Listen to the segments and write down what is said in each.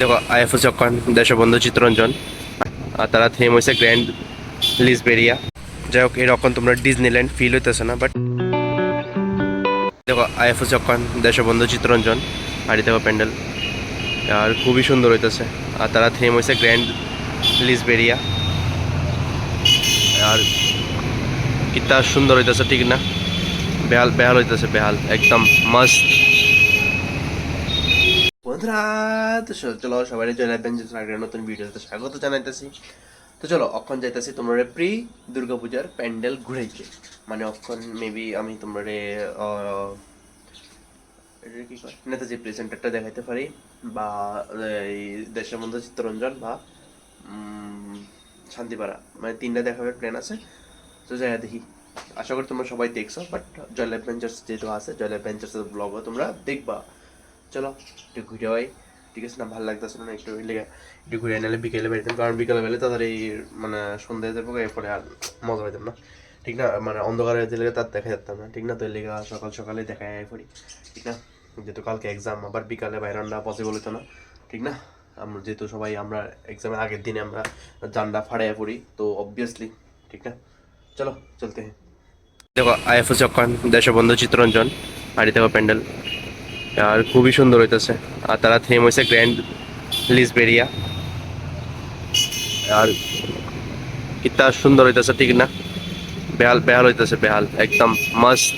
দেখো আইএফও চক্কন দেশবন্ধু, চিত্তরঞ্জন। আর তারা থেম হয়েছে গ্র্যান্ড লিসবেরিয়া যাই হোক এরকম তোমরা ডিজনিল্যান্ড ফিল হইতেছে না বাট দেখো আইএফও চক্কন দেশবন্ধু, চিত্তরঞ্জন। আর দেখো প্যান্ডেল। আর খুবই সুন্দর হইতেছে। আর তারা থেম হয়েছে গ্র্যান্ড লিসবেরিয়া আর কিতা সুন্দর হইতেছে, ঠিক না? বেহাল বেহাল হইতেছে, বেহাল। একদম মস্ত বন্ধুরা, তো চলো সবাই আসবেন যে একটা নতুন ভিডিওতে স্বাগত জানাইতেছি। তো চলো, অক্ষণ যাইতেছি তোমরা প্রি দুর্গা পূজার প্যান্ডেল ঘুরাইতে মানে অক্ষণ মেবি আমি তোমরা কি কয়? নেতাজি প্রেজেন্টারটা দেখাইতে পারি, বা এই দেশের মধ্যে চিত্তরঞ্জন বা শান্তিপাড়া। মানে তিনটা দেখাবার প্ল্যান আছে। তো যাই দেখি। আশা করি তোমরা সবাই দেখছ বাট জয়েল অ্যাডভেঞ্চার্স যেহেতু আছে জয়েল অ্যাডভেঞ্চার্সের ব্লগও তোমরা দেখবা। চলো, একটু ঘুরে হয় ঠিক আছে না? ভালো লাগতেছে না একটু লেগে একটু ঘুরে নিলে বিকেলে বেরোতাম কারণ বিকেলে বেলে তাড়াতাড়ি মানে সন্ধ্যা যেতে এরপরে আর মজা পাইতাম না। ঠিক না? মানে অন্ধকারে দিলে তার দেখা যেতাম না। ঠিক না? তো লেগে সকাল সকালে দেখা যায় পড়ি। ঠিক না? যেহেতু কালকে এক্সাম আবার বিকালে বাইরান্ডা পসিবল হতো না। ঠিক না? আমরা যেহেতু সবাই আমরা এক্সামের আগের দিনে আমরা জান্ডা ফাড়াইয়া পড়ি, তো অবভিয়াসলি ঠিক না? চলো, চলতে। দেখো আইএফও চক্কন দেশবন্ধু চিত্তরঞ্জন আর এই দেখো প্যান্ডেল। আর খুবই সুন্দর হইতেছে। আর তারা থেম হয়েছে গ্র্যান্ড লিসবেরিয়া আর কিতা সুন্দর হইতেছে, ঠিক না? বেহাল বেহাল হইতেছে, বেহাল, একদম মস্ত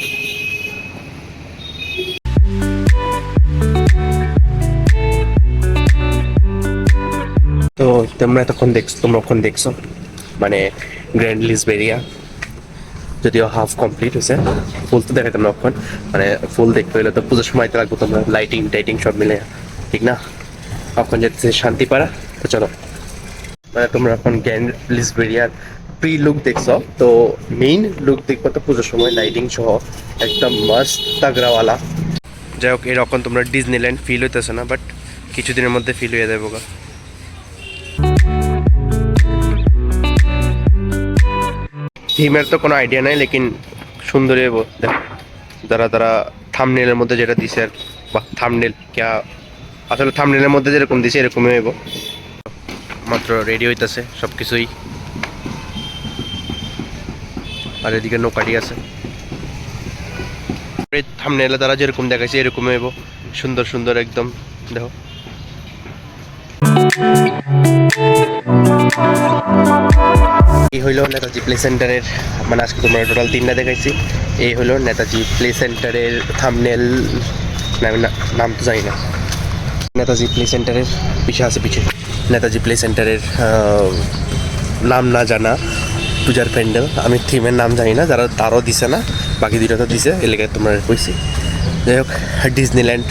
তো তোমরা এতক্ষণ দেখছ তোমরা এখন দেখছ? মানে গ্র্যান্ড লিসবেরিয়া যদিও হাফ কমপ্লিট হয়েছে ফুল তো দেখাইতাম না এখন মানে ফুল দেখতে হলে তো পুজোর সময় তো লাগবো তোমরা লাইটিং টাইটিং সব মিলে, ঠিক না? এখন যেতে শান্তিপাড়া, তো চলো। মানে তোমরা এখন গ্র্যান্ড লিসবেরিয়ার প্রি লুক দেখছ, তো মেইন লুক দেখব তো পুজোর সময় লাইটিং সহ, একদম মস্ত তাগড়াওয়ালা। যাই হোক, এরকম তোমরা ডিজনিল্যান্ড ফিল হইতেছে না বাট কিছুদিনের মধ্যে ফিল হয়ে যাবে গা। থিমের তো কোনো আইডিয়া নাই, লেকিন সুন্দর যারা তারা থামনেলের মধ্যে যেটা দিছে আর বা থামনেল ক্যা আসলে থামনেলের মধ্যে যেরকম দিছে, এরকমই হইব। মাত্র রেডি হইতাছে সব কিছুই আর এদিকে নৌকাটি আছে। থামনেলে তারা যেরকম দেখাইছে, এরকমই হইব। সুন্দর সুন্দর একদম, দেখো। এই হইল নেতাজি প্লে সেন্টারের মানে আজকে তোমরা টোটাল তিনটা দেখাইছি। এই হইল নেতাজি প্লে সেন্টারের থামনেল নাম তো জানি না। নেতাজি প্লে সেন্টারের পিছে আছে পিছে। নেতাজি প্লে সেন্টারের নাম না জানা পূজার প্যান্ডেল। আমি থিমের নাম জানি না, যারা তারও দিছে না, বাকি দুইটা তো দিছে এলাকা তোমরা কইছি। যাই হোক ডিজনিল্যান্ড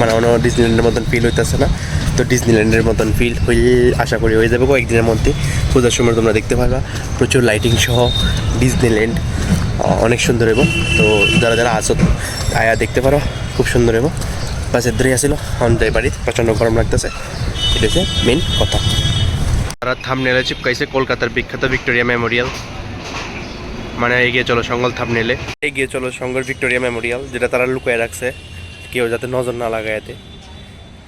মানে অন্য ডিজনিল্যান্ডের মতন ফিল হইতেছে না। তো ডিজনিল্যান্ডের মতন ফিল হইলে আশা করি হয়ে যাবে কয়েকদিনের মধ্যে। পূজার সময় তোমরা দেখতে পারবা। প্রচুর লাইটিং সহ ডিজনিল্যান্ড অনেক সুন্দর এবং। তো যারা যারা আসো আয়া দেখতে পারো, খুব সুন্দর এবং। বাসের ধরে আসিল যাই বাড়ি প্রচণ্ড গরম লাগতেছে। এটা হচ্ছে মেন কথা। তারা থামনেলে চিপকাইছে কলকাতার বিখ্যাত ভিক্টোরিয়া মেমোরিয়াল মানে এগিয়ে চলো, সঙ্গল থাপ নিলে। এগিয়ে চলো সঙ্গল ভিক্টোরিয়া মেমোরিয়াল, যেটা তারা লুকায় রাখছে। কেউ যাতে নজর না লাগায় এতে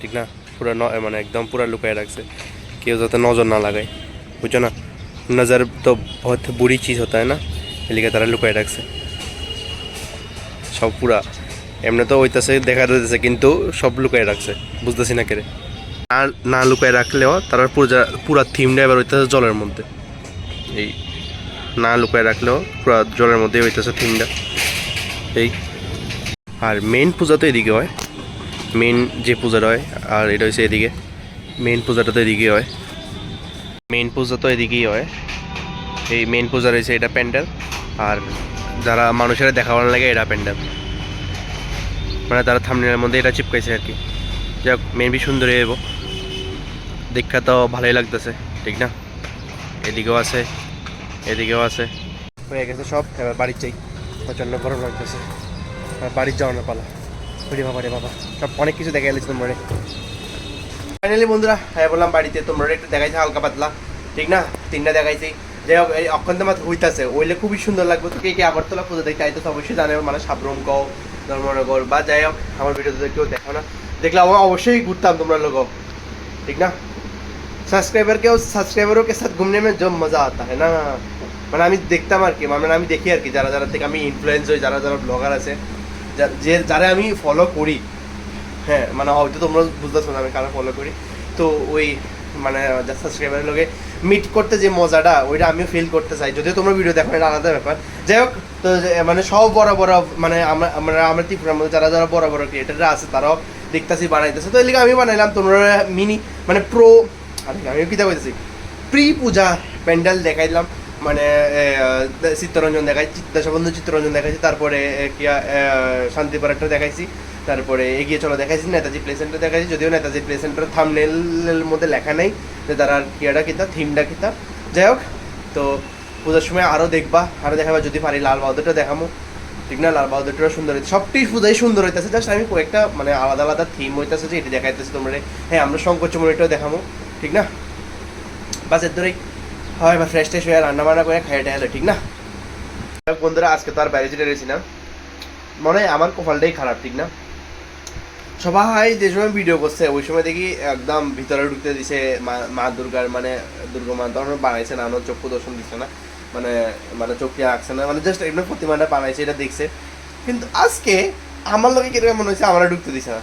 ঠিক না? পুরো মানে একদম পুরো লুকায় রাখছে। কেউ যাতে নজর না লাগায়। বুঝছ না? নজর তো বহুত বুড়ি চিজ হতা है না? এলিকে তারা লুকায় রাখছে। সব পুরা। এমনি তো হইতাছে, দেখা যাচ্ছে কিন্তু সব লুকায় রাখছে। বুঝতেছি না কেরে। আর না লুকায় রাখলেও তারা পুরো পুরা থিমটা এবার হইতেছে জলের মধ্যে। এই না লুকায় রাখলেও পুরো জলের মধ্যে হইতেছে থিমটা। এই, আর মেন পূজা তো এদিকে হয়। মেন যে পূজাটা হয়, আর এটা হচ্ছে এদিকে। মেন পূজাটা তো এদিকে হয়। মেন পূজা তো এদিকেই হয়। এই মেন পূজা রয়েছে এটা প্যান্ডেল। আর যারা মানুষের দেখাবার লাগে এটা প্যান্ডেল। মানে তারা থামনের মধ্যে এটা চিপকাইছে আর কি। যাক মেন বি সুন্দর হইব। দেখা তো ভালোই লাগতেছে, ঠিক না? এদিকেও আছে। এদিকেও আছে। হয়ে গেছে সব, এবার বাড়ি চাই। প্রচণ্ড গরম লাগতেছে। বাড়ির যাওয়া না পালা। রে বাবা রে বাবা। সব অনেক কিছু দেখা গেছে তোমরা। ফাইনালি বন্ধুরা হ্যাঁ বললাম বাড়িতে তোমরা একটু দেখাইছে, হালকা পাতলা। ঠিক না? তিনটা দেখাইছি। যাই হোক, এই অক্ষন্ত মাছ হইতাছে। ওইলে খুবই সুন্দর লাগবে। তো কে কে আগরতলা পুজো দেখতে আইতো অবশ্যই জানে মানে সাবরম কও, ধর্মনগর, বা যাই হোক, আমার ভিডিওতে কেউ দেখো না। দেখলে অবশ্যই ঘুরতাম তোমরা লোক ঠিক না? সাবস্ক্রাইবার কেও সাবস্ক্রাইবারও কে সাথে ঘুমনে মে জব মজা আতা হ্যাঁ না মানে আমি দেখতাম আর কি মানে আমি দেখি আর কি যারা যারা থেকে আমি ইনফ্লুয়েন্স হই যারা যারা ব্লগার আছে যে যারা আমি ফলো করি হ্যাঁ মানে হয়তো তোমরা বুঝতেছো না আমি কারা ফলো করি তো ওই মানে সাবস্ক্রাইবারের লোকে মিট করতে যে মজাটা ওইটা আমিও ফিল করতে চাই যদিও তোমরা ভিডিও দেখো এটা আলাদা ব্যাপার। যাই হোক, তো মানে সব বড় বড় মানে আমরা আমরা ত্রিপুরার মধ্যে যারা যারা বড় বড় ক্রিয়েটাররা আছে, তারাও দেখতেছি, বানাইতেছে। তো এর লিগে আমি বানাইলাম তোমরা মিনি মানে প্রো আমি কিতা কইতেছি প্রি পূজা প্যান্ডেল দেখাইলাম মানে চিত্তরঞ্জন দেখাই দেশবন্ধু চিত্তরঞ্জন দেখাইছি তারপরে এ, কি শান্তিপাড়াটা দেখাইছি তারপরে এগিয়ে চলো দেখাইছি নেতাজি প্লে সেন্টার দেখাইছি যদিও নেতাজি প্লে সেন্টার থামনেলের মধ্যে লেখা নেই যে তারা কিয়াটা কিতা থিমটা কিতা। যাই হোক তো পূজার সময় আরও দেখবা আরও দেখাবা যদি পারি লাল বাহাদুরটা দেখামো। ঠিক না? লাল বাহাদুরটা সুন্দর হইতে সবটি পূজাই সুন্দর হইতেছে। জাস্ট আমি কয়েকটা মানে আলাদা আলাদা থিম হইতেছে যে এটা দেখাইতেছি তোমরা। হ্যাঁ আমরা শঙ্করচমনিটাও দেখামো। ঠিক না? বাসের ধরেই। হয়, বা ফ্রেশ ট্রেশ হয়ে রান্না বান্না করে খাইয়ে টাইলে ঠিক না? বন্ধুরা, আজকে তো আর বাইরে যেতে রয়েছি না। মনে হয় আমার কপালটাই খারাপ, ঠিক না? সবাই যে সময় ভিডিও করছে, ওই সময় দেখি একদম ভিতরে ঢুকতে দিছে মা মা দুর্গার মানে দুর্গা মা তখন বানাইছে না, আমার চক্ষু দর্শন দিচ্ছে না। মানে মানে চোখে আঁকছে না মানে জাস্ট এমনি প্রতিমাটা বানাইছে, এটা দেখছে। কিন্তু আজকে আমার লোকে কীরকম মনে হচ্ছে আমার ঢুকতে দিছে না।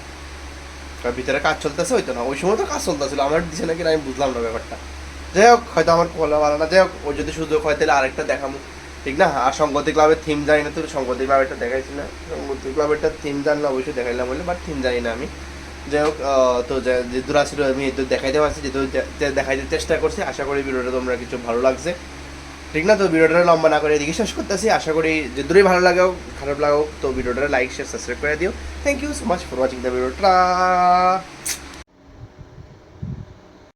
ভিতরে কাজ চলতেছে হয়তো না। ওই সময় তো কাজ চলতেছিল, আমার দিছে নাকি আমি বুঝলাম না ব্যাপারটা। যাই হোক, হয়তো আমার খোলা ভালো না। যাই হোক, ও যদি সুযোগ হয় তাহলে আরেকটা দেখাবো ঠিক না? আর সংগতি ক্লাবের থিম জানি না তো সংগতি ক্লাবেরটা দেখাইছি না। সংগতি ক্লাবেরটা থিম জানলে অবশ্যই দেখাইলাম বলে বাট থিম জানি না আমি। যাই হোক তো যে দূর আসলে আমি তো দেখাইতে পারছি, যেহেতু দেখাইতে চেষ্টা করছি, আশা করি ভিডিওটা তোমরা কিছু ভালো লাগছে। ঠিক না? তো ভিডিওটা লম্বা না করে এদিকে শেষ করতেছি। আশা করি যে দূরেই ভালো লাগাও, খারাপ লাগাও, তো ভিডিওটা লাইক শেয়ার সাবস্ক্রাইব করে দিও। Thank you so much for watching the ভিডিওটা